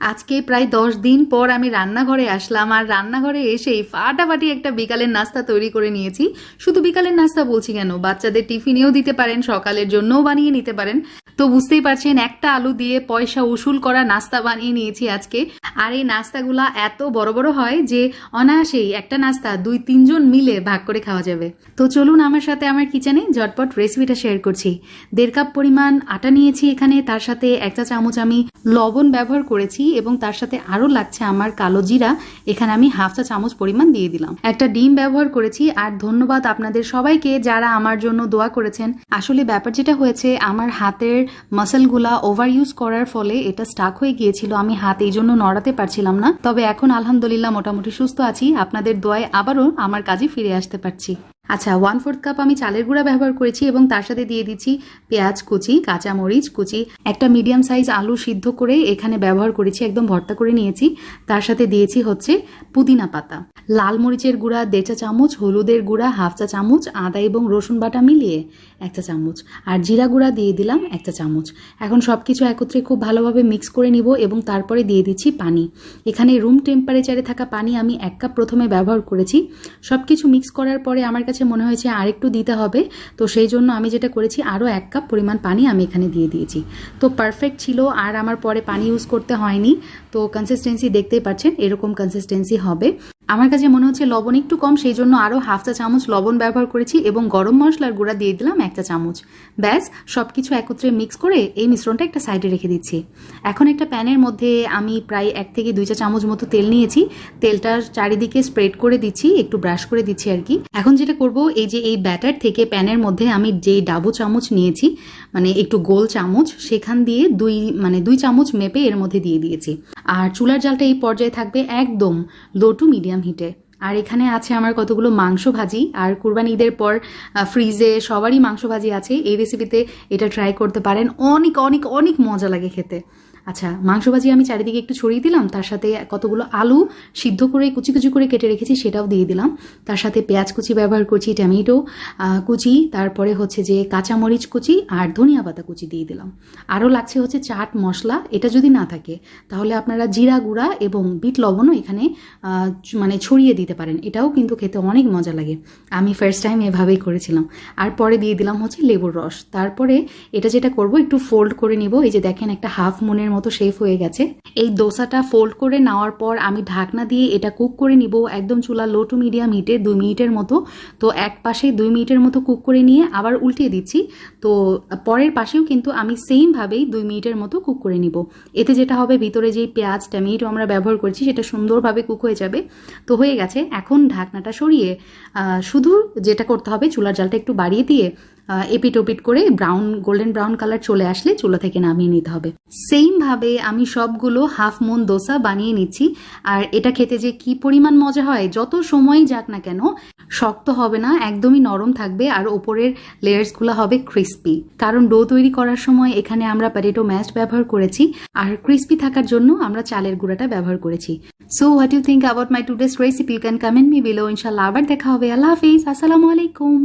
আজকে প্রায় দশ দিন পর আমি রান্নাঘরে আসলাম আর রান্নাঘরে এসেই ফাটাফাটি একটা বিকালের নাস্তা তৈরি করে নিয়েছি। শুধু বিকালের নাস্তা বলছি কেন? বাচ্চাদের টিফিনেও দিতে পারেন, সকালের জন্যও বানিয়ে নিতে পারেন। তো বুঝতেই পারছেন, একটা আলু দিয়ে পয়সা উসুল করা নাস্তা বানিয়ে নিয়েছি আজকে। আর এই নাস্তাগুলা এত বড় বড় হয় যে অনায়াসেই একটা নাস্তা দুই তিনজন মিলে ভাগ করে খাওয়া যাবে। তো চলুন আমার সাথে আমার কিচেনে ঝটপট রেসিপিটা শেয়ার করছি। দেড় কাপ পরিমাণ আটা নিয়েছি এখানে, তার সাথে এক চা চামচ আমি লবণ ব্যবহার করেছি এবং তার সাথে আরও লাগছে আমার কালো জিরা। এখানে আমি হাফ চা চামচ পরিমাণ দিয়ে দিলাম। একটা ডিম ব্যবহার করেছি আর ধন্যবাদ আপনাদের সবাইকে যারা আমার জন্য দোয়া করেছেন। আসলে ব্যাপার যেটা হয়েছে, আমার হাতের মাসেলগুলা ওভার ইউজ করার ফলে এটা স্টাক হয়ে গিয়েছিল। আমি হাত এই জন্য নড়াতে পারছিলাম না। তবে এখন আলহামদুলিল্লাহ মোটামুটি সুস্থ আছি। আপনাদের দোয়ায় আবারও আমার কাজে ফিরে আসতে পারছি। আচ্ছা ওয়ান ফোর্থ কাপ আমি চালের গুঁড়া ব্যবহার করেছি এবং তার সাথে দিয়ে দিচ্ছি পেঁয়াজ কুচি কাঁচামরিচ কুচি। একটা মিডিয়াম সাইজ আলু সিদ্ধ করে এখানে ব্যবহার করেছি, একদম ভর্তা করে নিয়েছি। তার সাথে দিয়েছি হচ্ছে পুদিনা পাতা। লাল মরিচের গুঁড়া দেড় চা চামচ, হলুদের গুঁড়া হাফ চা চামচ, আদা এবং রসুন বাটা মিলিয়ে এক চা চামচ। আর জিরা গুঁড়া দিয়ে দিলাম এক চা চামচ। এখন সব কিছু একত্রে খুব ভালোভাবে মিক্স করে নিব এবং তারপরে দিয়ে দিচ্ছি পানি। এখানে রুম টেম্পারেচারে থাকা পানি আমি এক কাপ প্রথমে ব্যবহার করেছি। সব কিছু মিক্স করার পরে আমার কাছে মনে হয়েছে আরেকটু দিতে হবে। তো সেই জন্য আমি যেটা করেছি আরও এক কাপ পরিমাণ পানি আমি এখানে দিয়ে দিয়েছি। তো পারফেক্ট ছিল, আর আমার পরে পানি ইউজ করতে হয়নি। তো কনসিস্টেন্সি দেখতেই পাচ্ছেন, এরকম কনসিস্টেন্সি হবে। আমার কাছে মনে হচ্ছে লবণ একটু কম, সেই জন্য আরও হাফ চা চামচ লবণ ব্যবহার করেছি এবং গরম মশলার গুঁড়া দিয়ে দিলাম এক চা চামচ। ব্যাস সব কিছু একত্রে মিক্স করে এই মিশ্রণটা একটা সাইডে রেখে দিচ্ছি। এখন একটা প্যানের মধ্যে আমি প্রায় এক থেকে দুই চা চামচ মতো তেল নিয়েছি। তেলটার চারিদিকে স্প্রেড করে দিচ্ছি, একটু ব্রাশ করে দিচ্ছি আর কি। এখন যেটা করব, এই যে এই ব্যাটার থেকে প্যানের মধ্যে আমি যে ডাবু চামচ নিয়েছি মানে একটু গোল চামচ, সেখান দিয়ে দুই মানে দুই চামচ মেপে এর মধ্যে দিয়ে দিয়েছি। আর চুলার জালটা এই পর্যায়ে থাকবে একদম লো টু মিডিয়াম হিটে আর এখানে আছে আমার কতগুলো মাংস ভাজি, আর কুরবানি ঈদের পর ফ্রিজে সবারই মাংস ভাজি আছে। এই রেসিপিতে এটা ট্রাই করতে পারেন। অনেক অনেক অনেক মজা লাগে খেতে। আচ্ছা মাংস ভাজি আমি চারিদিকে একটু ছড়িয়ে দিলাম, তার সাথে কতগুলো আলু সিদ্ধ করে কুচি কুচি করে কেটে রেখেছি, সেটাও দিয়ে দিলাম। তার সাথে পেঁয়াজ কুচি ব্যবহার করছি, টমেটো কুচি, তারপরে হচ্ছে যে কাঁচামরিচ কুচি আর ধনিয়া পাতা কুচি দিয়ে দিলাম। আরও লাগছে হচ্ছে চাট মশলা, এটা যদি না থাকে, তাহলে আপনারা জিরা গুঁড়া এবং বিট লবণও এখানে মানে ছড়িয়ে দিতে পারেন, এটাও কিন্তু খেতে অনেক মজা লাগে। আমি ফার্স্ট টাইম এভাবেই করেছিলাম। আর পরে দিয়ে দিলাম হচ্ছে লেবুর রস। তারপরে এটা যেটা করব, একটু ফোল্ড করে নিব, এই যে দেখেন একটা হাফ মুনের মতো শেফ হয়ে গেছে। এই দোসাটা ফোল্ড করে নেওয়ার পর আমি ঢাকনা দিয়ে এটা কুক করে নিব একদম চুলা লো টু মিডিয়াম হিটে দুই মিনিটের মতো। তো এক পাশে দুই মিনিটের মতো কুক করে নিয়ে আবার উল্টিয়ে দিচ্ছি। তো পরের পাশেও কিন্তু আমি সেমভাবেই দুই মিনিটের মতো কুক করে নিব। এতে যেটা হবে ভিতরে যেই পেঁয়াজ টমেটো আমরা ব্যবহার করছি, সেটা সুন্দরভাবে কুক হয়ে যাবে। তো হয়ে গেছে। এখন ঢাকনাটা সরিয়ে শুধু যেটা করতে হবে, চুলার জালটা একটু বাড়িয়ে দিয়ে এপিট ওপিট করে ব্রাউন গোল্ডেন ব্রাউন কালার চলে আসলে চুলা থেকে নামিয়ে নিতে হবে। সেমভাবে আমি সবগুলো হাফ মুন দোসা বানিয়ে নিচ্ছি। আর এটা খেতে যে কি পরিমাণ মজা হয়, যত সময় যাক না কেন, শক্ত হবে না, একদমই নরম থাকবে আর ওপরের লেয়ার্সগুলো হবে ক্রিস্পি কারণ ডো তৈরি করার সময় এখানে আমরা প্যারেটো ম্যাশ ব্যবহার করেছি। আর ক্রিস্পি থাকার জন্য আমরা চালের গুঁড়াটা ব্যবহার করেছি। So what you think about my today's recipe you can comment me below ইনশাল্লাহ আবার দেখা হবে। আল্লাহ হাফিজ। আসসালামু আলাইকুম।